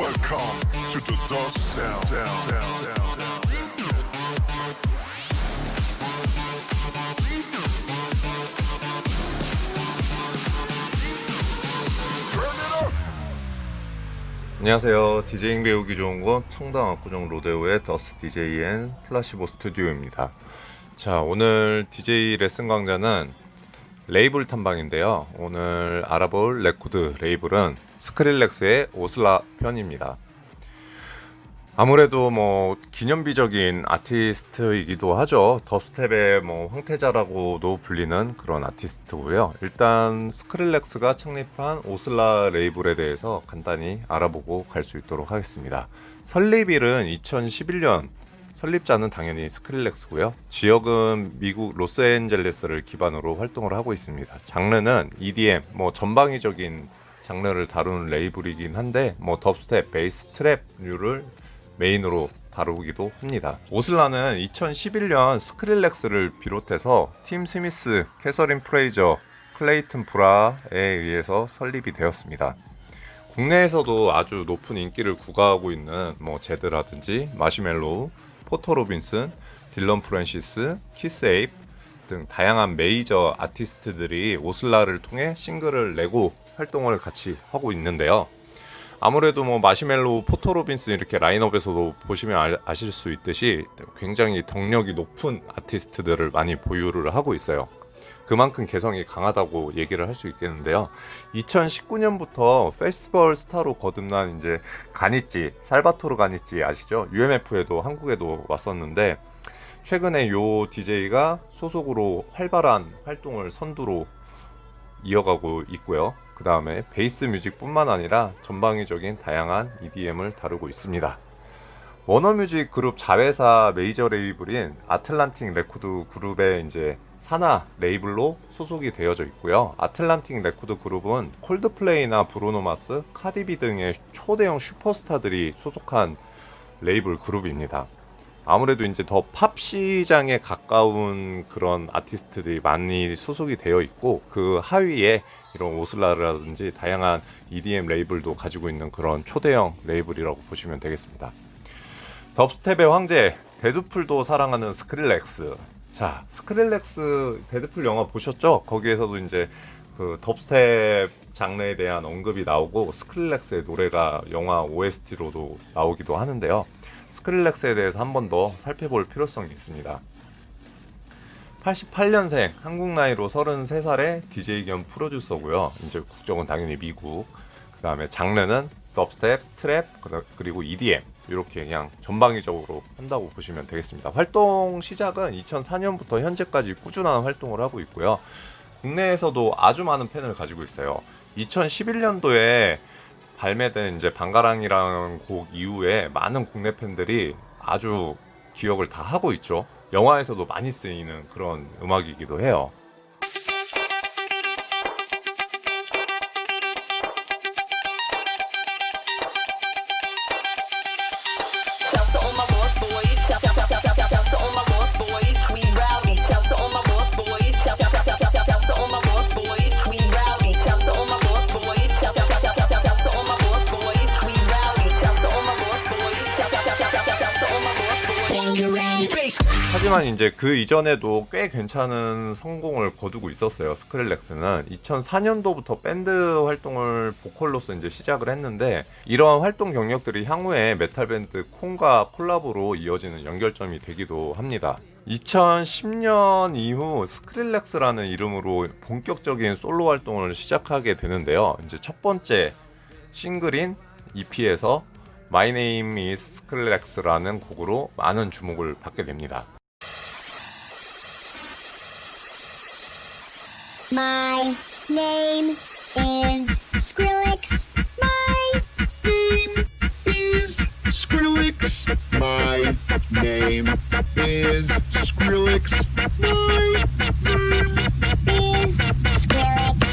Welcome to the dust sound. Down, down, down, down. 안녕하세요. 디제잉 배우기 좋은 곳 청담 압구정 로데오의 더스 DJN 플라시보 스튜디오입니다. 자, 오늘 DJ 레슨 강좌는 레이블 탐방인데요. 오늘 알아볼 레코드 레이블은 스크릴렉스의 오슬라 편입니다. 아무래도 뭐 기념비적인 아티스트이기도 하죠. 덥스텝의 뭐 황태자라고도 불리는 그런 아티스트고요. 일단 스크릴렉스가 창립한 오슬라 레이블에 대해서 간단히 알아보고 갈 수 있도록 하겠습니다. 설립일은 2011년 설립자는 당연히 스크릴렉스고요. 지역은 미국 로스앤젤레스를 기반으로 활동을 하고 있습니다. 장르는 EDM, 뭐 전방위적인 장르를 다루는 레이블이긴 한데 뭐 덥스텝, 베이스, 트랩류를 메인으로 다루기도 합니다. 오슬라는 2011년 스크릴렉스를 비롯해서 팀 스미스, 캐서린 프레이저, 클레이튼 브라에 의해서 설립이 되었습니다. 국내에서도 아주 높은 인기를 구가하고 있는 뭐 제드라든지 마시멜로우, 포터 로빈슨, 딜런 프랜시스, 키스에이프 등 다양한 메이저 아티스트들이 오슬라를 통해 싱글을 내고 활동을 같이 하고 있는데요. 아무래도 뭐 마시멜로우, 포터 로빈슨 이렇게 라인업에서도 보시면 알- 아실 수 있듯이 굉장히 덕력이 높은 아티스트들을 많이 보유를 하고 있어요. 그만큼 개성이 강하다고 얘기를 할 수 있겠는데요. 2019년부터 페스티벌 스타로 거듭난 이제 가니찌, 살바토르 가니찌 아시죠? UMF에도 한국에도 왔었는데 최근에 요 DJ가 소속으로 활발한 활동을 선두로 이어가고 있고요. 그 다음에 베이스 뮤직뿐만 아니라 전방위적인 다양한 EDM을 다루고 있습니다. 워너뮤직 그룹 자회사 메이저 레이블인 아틀란틱 레코드 그룹의 이제 산하 레이블로 소속이 되어져 있고요. 아틀란틱 레코드 그룹은 콜드플레이나 브루노마스, 카디비 등의 초대형 슈퍼스타들이 소속한 레이블 그룹입니다. 아무래도 이제 더 팝 시장에 가까운 그런 아티스트들이 많이 소속이 되어 있고 그 하위에 이런 오슬라라든지 다양한 EDM 레이블도 가지고 있는 그런 초대형 레이블이라고 보시면 되겠습니다. 덥스텝의 황제 데드풀도 사랑하는 스크릴렉스. 자, 스크릴렉스 데드풀 영화 보셨죠? 거기에서도 이제 그 덥스텝 장르에 대한 언급이 나오고 스크릴렉스의 노래가 영화 OST로도 나오기도 하는데요. 스크릴렉스에 대해서 한 번 더 살펴볼 필요성이 있습니다. 88년생 한국 나이로 33살의 DJ 겸 프로듀서고요. 이제 국적은 당연히 미국. 그 다음에 장르는 덥스텝, 트랩, 그리고 EDM 이렇게 그냥 전방위적으로 한다고 보시면 되겠습니다. 활동 시작은 2004년부터 현재까지 꾸준한 활동을 하고 있고요. 국내에서도 아주 많은 팬을 가지고 있어요. 2011년도에 발매된 이제 방가랑이라는 곡 이후에 많은 국내 팬들이 아주 기억을 다 하고 있죠. 영화에서도 많이 쓰이는 그런 음악이기도 해요. 하지만 이제 그 이전에도 꽤 괜찮은 성공을 거두고 있었어요. 스크릴렉스는 2004년도부터 밴드 활동을 보컬로서 이제 시작을 했는데 이러한 활동 경력들이 향후에 메탈 밴드 콩과 콜라보로 이어지는 연결점이 되기도 합니다. 2010년 이후 스크릴렉스라는 이름으로 본격적인 솔로 활동을 시작하게 되는데요. 이제 첫 번째 싱글인 EP에서 My Name is Skrillex라는 곡으로 많은 주목을 받게 됩니다. My name is Skrillex. My Name is Skrillex. My name is Skrillex. My name is Skrillex.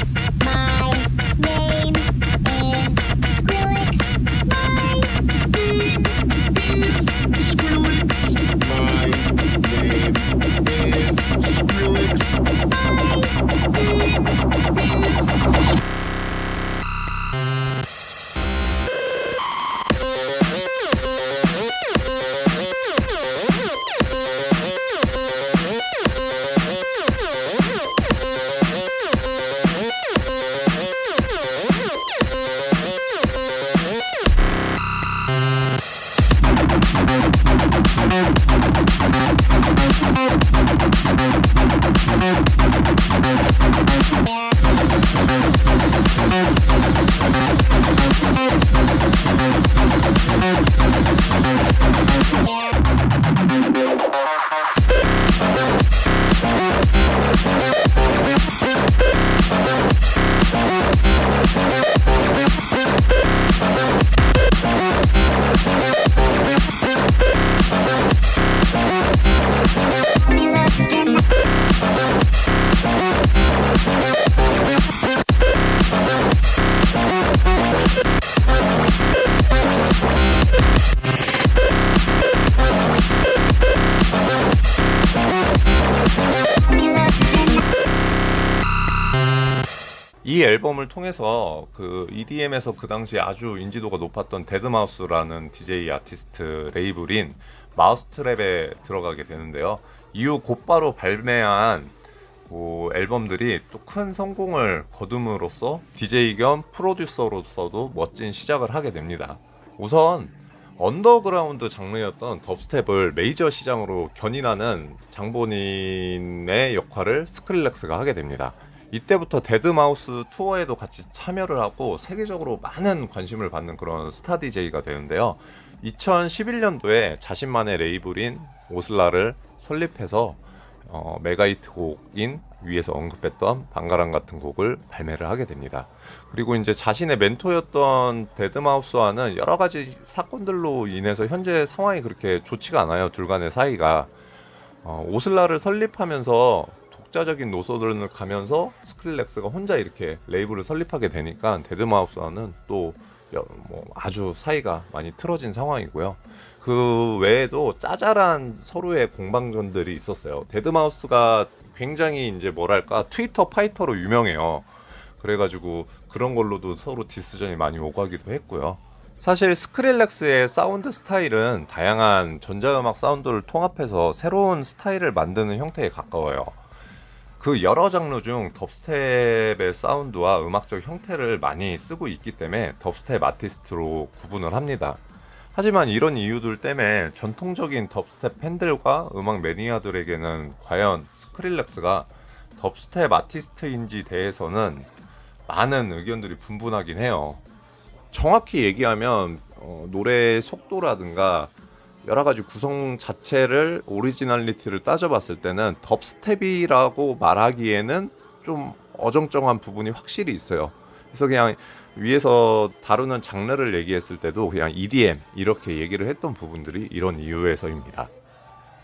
앨범을 통해서 그 EDM에서 그 당시 아주 인지도가 높았던 데드마우스라는 DJ 아티스트 레이블인 마우스트랩에 들어가게 되는데요. 이후 곧바로 발매한 그 앨범들이 또 큰 성공을 거둠으로써 DJ 겸 프로듀서로서도 멋진 시작을 하게 됩니다. 우선 언더그라운드 장르였던 덥스텝을 메이저 시장으로 견인하는 장본인의 역할을 스크릴렉스가 하게 됩니다. 이때부터 데드마우스 투어에도 같이 참여를 하고 세계적으로 많은 관심을 받는 그런 스타 DJ가 되는데요. 2011년도에 자신만의 레이블인 오슬라를 설립해서 어, 메가히트 곡인 위에서 언급했던 방가랑 같은 곡을 발매를 하게 됩니다. 그리고 이제 자신의 멘토였던 데드마우스와는 여러 가지 사건들로 인해서 현재 상황이 그렇게 좋지가 않아요. 둘 간의 사이가. 어, 오슬라를 설립하면서 독자적인 노선을 가면서 스크릴렉스가 혼자 이렇게 레이블을 설립하게 되니까 데드마우스와는 또 여- 뭐 아주 사이가 많이 틀어진 상황이고요. 그 외에도 짜잘한 서로의 공방전들이 있었어요. 데드마우스가 굉장히 이제 뭐랄까 트위터 파이터로 유명해요. 그래가지고 그런 걸로도 서로 디스전이 많이 오가기도 했고요. 사실 스크릴렉스의 사운드 스타일은 다양한 전자음악 사운드를 통합해서 새로운 스타일을 만드는 형태에 가까워요. 그 여러 장르 중 덥스텝의 사운드와 음악적 형태를 많이 쓰고 있기 때문에 덥스텝 아티스트로 구분을 합니다. 하지만 이런 이유들 때문에 전통적인 덥스텝 팬들과 음악 매니아들에게는 과연 스크릴렉스가 덥스텝 아티스트인지 대해서는 많은 의견들이 분분하긴 해요. 정확히 얘기하면 어, 노래의 속도라든가 여러 가지 구성 자체를 오리지널리티를 따져봤을 때는 덥스텝이라고 말하기에는 좀 어정쩡한 부분이 확실히 있어요. 그래서 그냥 위에서 다루는 장르를 얘기했을 때도 그냥 EDM 이렇게 얘기를 했던 부분들이 이런 이유에서입니다.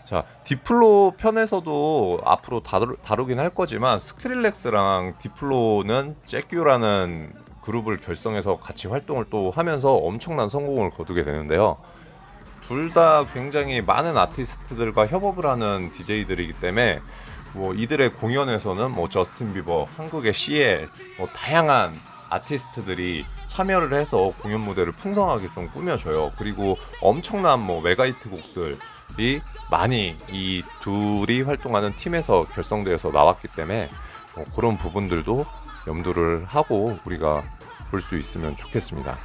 자, 디플로 편에서도 앞으로 다루, 다루긴 할 거지만 스크릴렉스랑 디플로는 잭규라는 그룹을 결성해서 같이 활동을 또 하면서 엄청난 성공을 거두게 되는데요. 둘 다 굉장히 많은 아티스트들과 협업을 하는 DJ들이기 때문에 뭐 이들의 공연에서는 뭐 저스틴 비버, 한국의 CL, 뭐 다양한 아티스트들이 참여를 해서 공연 무대를 풍성하게 좀 꾸며줘요. 그리고 엄청난 뭐 메가히트 곡들이 많이 이 둘이 활동하는 팀에서 결성되어서 나왔기 때문에 뭐 그런 부분들도 염두를 하고 우리가 볼 수 있으면 좋겠습니다.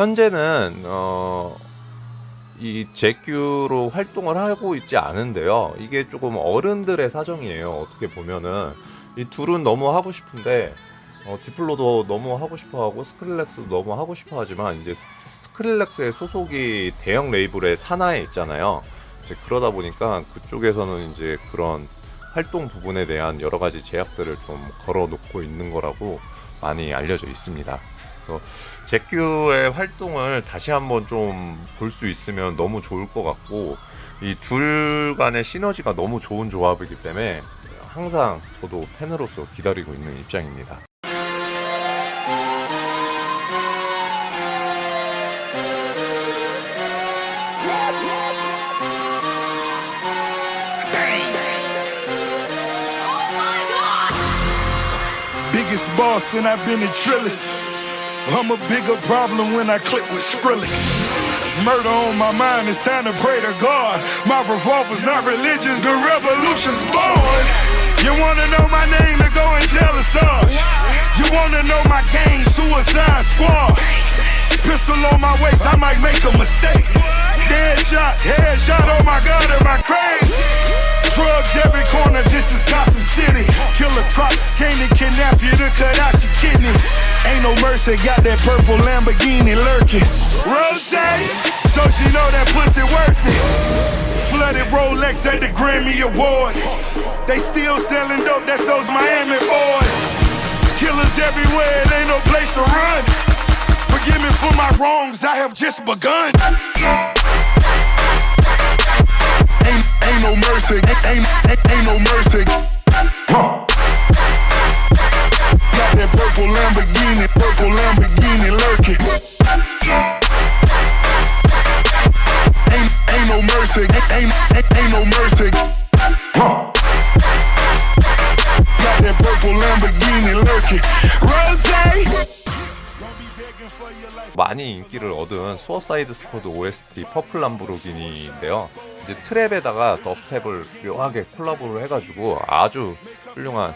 현재는 어, 이 제큐로 활동을 하고 있지 않은데요. 이게 조금 어른들의 사정이에요. 어떻게 보면은 이 둘은 너무 하고 싶은데 어, 디플로도 너무 하고 싶어하고 스크릴렉스도 너무 하고 싶어하지만 이제 스- 스크릴렉스의 소속이 대형 레이블의 산하에 있잖아요. 이제 그러다 보니까 그쪽에서는 이제 그런 활동 부분에 대한 여러 가지 제약들을 좀 걸어놓고 있는 거라고 많이 알려져 있습니다. 그래서 제큐의 활동을 다시 한번 좀 볼 수 있으면 너무 좋을 것 같고 이 둘 간의 시너지가 너무 좋은 조합이기 때문에 항상 저도 팬으로서 기다리고 있는 입장입니다. Biggest boss and I've been a trillist. I'm a bigger problem when I click with Skrillex. Murder on my mind, it's time to pray to God. My revolver's not religious, the revolution's born. You wanna know my name, then go and tell us us. You wanna know my gang, Suicide Squad. Pistol on my waist, I might make a mistake. Dead shot, headshot, oh my god, am I crazy? Drugs every corner, this is Gotham City. Killer crop, came to kidnap you to cut out your kidney. Ain't no mercy, got that purple Lamborghini lurking. Rose, so she know that pussy worth it. Flooded Rolex at the Grammy Awards. They still selling dope, that's those Miami boys. Killers everywhere, it ain't no place to run. Forgive me for my wrongs, I have just begun. Ain't, no mercy, ain't, ain't, ain't, no mercy. Huh. Got that purple Lamborghini, purple Lamborghini lurking. Ain't, ain't no mercy, ain't, ain't, ain't no mercy. Huh. Got that purple Lamborghini lurking. Rose. 많이 인기를 얻은 수어사이드 스쿼드 OST 퍼플 람보르기니인데요. 이제 트랩에다가 덥스텝을 묘하게 콜라보를 해가지고 아주 훌륭한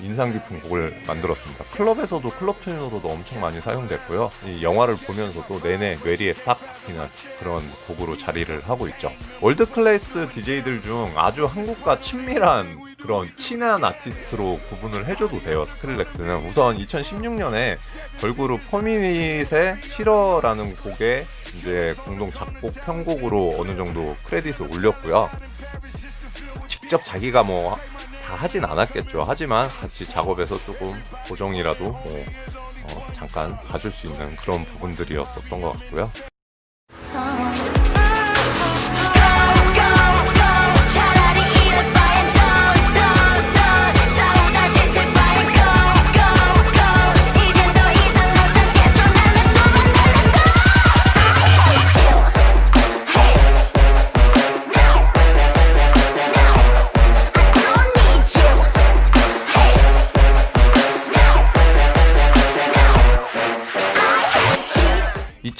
인상 깊은 곡을 만들었습니다. 클럽에서도 클럽 튜너로도 엄청 많이 사용됐고요. 이 영화를 보면서도 내내 뇌리에 딱 박히는 그런 곡으로 자리를 하고 있죠. 월드 클래스 DJ들 중 아주 한국과 친밀한 그런 친한 아티스트로 구분을 해줘도 돼요. 스크릴렉스는 우선 2016년에 걸그룹 퍼미닛의 싫어라는 곡에 이제 공동 작곡 편곡으로 어느 정도 크레딧을 올렸고요. 직접 자기가 뭐 다 하진 않았겠죠. 하지만 같이 작업에서 조금 고정이라도 뭐 어, 잠깐 봐줄 수 있는 그런 부분들이었었던 것 같고요.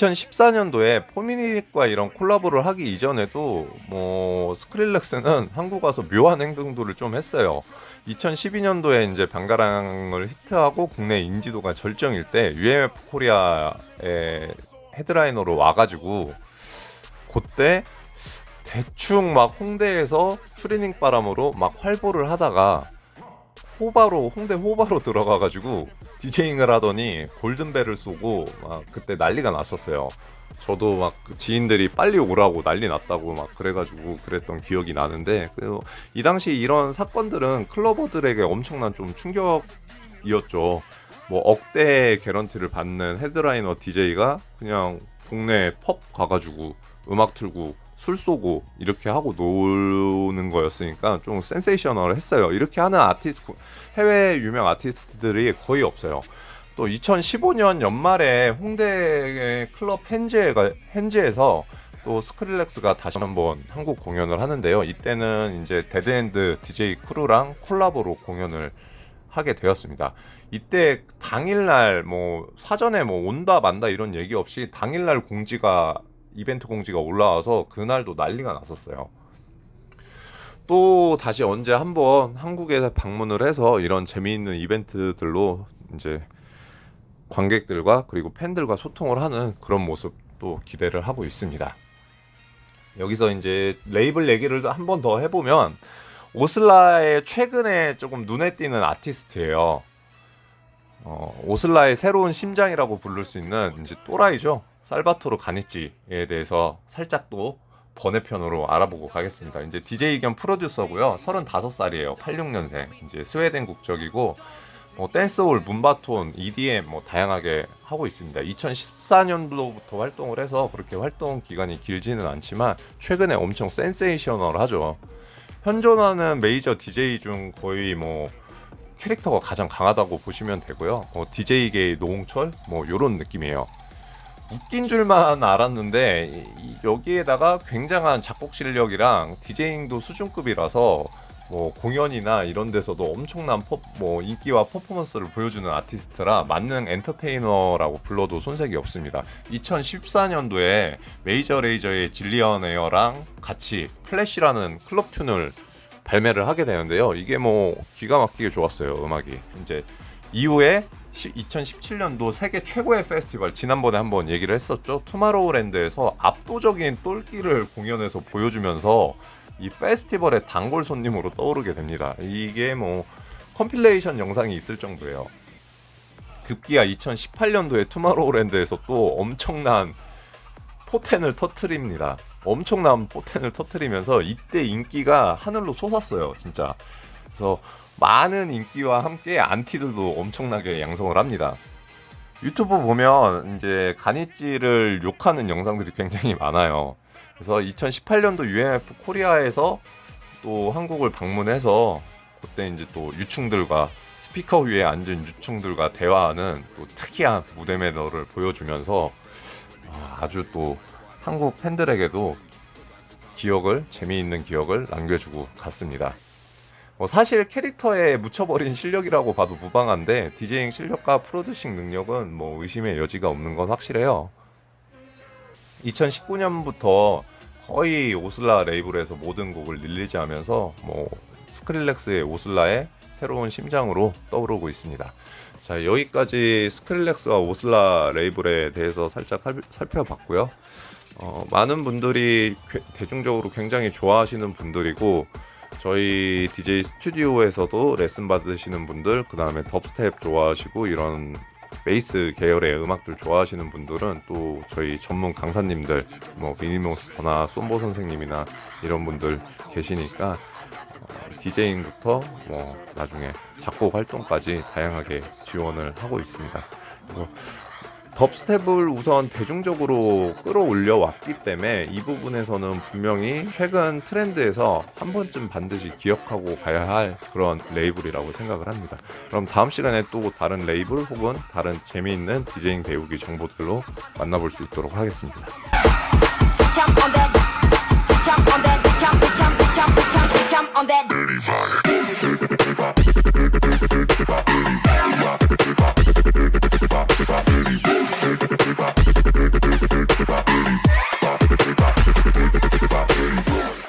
2014년도에 포미닛과 이런 콜라보를 하기 이전에도 뭐 스크릴렉스는 한국 와서 묘한 행동들을 좀 했어요. 2012년도에 이제 방가랑을 히트하고 국내 인지도가 절정일 때 UMF 코리아의 헤드라이너로 와가지고 그때 대충 막 홍대에서 추리닝 바람으로 막 활보를 하다가 호바로 홍대 호바로 들어가가지고 디제잉을 하더니 골든벨을 쏘고 막 그때 난리가 났었어요. 저도 막그 지인들이 빨리 오라고 난리 났다고 막 그래가지고 그랬던 기억이 나는데 그이 당시 이런 사건들은 클러버들에게 엄청난 좀 충격이었죠. 뭐 억대 개런티를 받는 헤드라이너 DJ가 그냥 동네 펍 가가지고 음악 틀고 술 쏘고 이렇게 하고 노는 거였으니까 좀 센세이셔널 했어요. 이렇게 하는 아티스트 해외 유명 아티스트들이 거의 없어요. 또 2015년 연말에 홍대 클럽 헨제가 헨제에서 또 스크릴렉스가 다시 한번 한국 공연을 하는데요. 이때는 이제 데드엔드 DJ 크루랑 콜라보로 공연을 하게 되었습니다. 이때 당일날 뭐 사전에 뭐 온다 만다 이런 얘기 없이 당일날 공지가 이벤트 공지가 올라와서 그날도 난리가 났었어요. 또 다시 언제 한번 한국에 방문을 해서 이런 재미있는 이벤트들로 이제 관객들과 그리고 팬들과 소통을 하는 그런 모습도 기대를 하고 있습니다. 여기서 이제 레이블 얘기를 한 번 더 해보면 오슬라의 최근에 조금 눈에 띄는 아티스트예요. 어, 오슬라의 새로운 심장이라고 부를 수 있는 이제 또라이죠. 살바토르 가니치에 대해서 살짝 또 번외편으로 알아보고 가겠습니다. 이제 DJ 겸 프로듀서고요. 35살이에요. 86년생. 이제 스웨덴 국적이고 뭐 댄스홀, 문바톤, EDM 뭐 다양하게 하고 있습니다. 2014년도부터 활동을 해서 그렇게 활동 기간이 길지는 않지만 최근에 엄청 센세이셔널하죠. 현존하는 메이저 DJ 중 거의 뭐 캐릭터가 가장 강하다고 보시면 되고요. 뭐 DJ계의 노홍철 뭐 요런 느낌이에요. 웃긴 줄만 알았는데 여기에다가 굉장한 작곡 실력이랑 디제잉도 수준급이라서 뭐 공연이나 이런 데서도 엄청난 퍼, 뭐 인기와 퍼포먼스를 보여주는 아티스트라 만능 엔터테이너라고 불러도 손색이 없습니다. 2014년도에 메이저 레이저의 질리언 에어랑 같이 플래시라는 클럽 튠을 발매를 하게 되는데요. 이게 뭐 기가 막히게 좋았어요. 음악이. 이제 이후에 2017년도 세계 최고의 페스티벌 지난번에 한번 얘기를 했었죠. 투마로우랜드에서 압도적인 똘끼를 공연에서 보여주면서 이 페스티벌의 단골 손님으로 떠오르게 됩니다. 이게 뭐 컴필레이션 영상이 있을 정도예요. 급기야 2018년도에 투마로우랜드에서 또 엄청난 포텐을 터트립니다. 엄청난 포텐을 터트리면서 이때 인기가 하늘로 솟았어요, 진짜. 그래서 많은 인기와 함께 안티들도 엄청나게 양성을 합니다. 유튜브 보면 이제 가니찌를 욕하는 영상들이 굉장히 많아요. 그래서 2018년도 UMF 코리아에서 또 한국을 방문해서 그때 이제 또 유충들과 스피커 위에 앉은 유충들과 대화하는 또 특이한 무대 매너를 보여주면서 아, 아주 또 한국 팬들에게도 기억을 재미있는 기억을 남겨주고 갔습니다. 뭐 사실 캐릭터에 묻혀버린 실력이라고 봐도 무방한데 디제잉 실력과 프로듀싱 능력은 뭐 의심의 여지가 없는 건 확실해요. 2019년부터 거의 오슬라 레이블에서 모든 곡을 릴리즈 하면서 뭐 스크릴렉스의 오슬라의 새로운 심장으로 떠오르고 있습니다. 자 여기까지 스크릴렉스와 오슬라 레이블에 대해서 살짝 살- 살펴봤고요. 어, 많은 분들이 괴- 대중적으로 굉장히 좋아하시는 분들이고 저희 DJ 스튜디오에서도 레슨 받으시는 분들 그 다음에 덥스텝 좋아하시고 이런 베이스 계열의 음악들 좋아하시는 분들은 또 저희 전문 강사님들 뭐 미니몬스터나 솜보 선생님이나 이런 분들 계시니까 디제잉부터 뭐 나중에 작곡 활동까지 다양하게 지원을 하고 있습니다. 덥스텝을 우선 대중적으로 끌어올려 왔기 때문에 이 부분에서는 분명히 최근 트렌드에서 한 번쯤 반드시 기억하고 가야 할 그런 레이블이라고 생각을 합니다. 그럼 다음 시간에 또 다른 레이블 혹은 다른 재미있는 디제잉 배우기 정보들로 만나볼 수 있도록 하겠습니다. Jump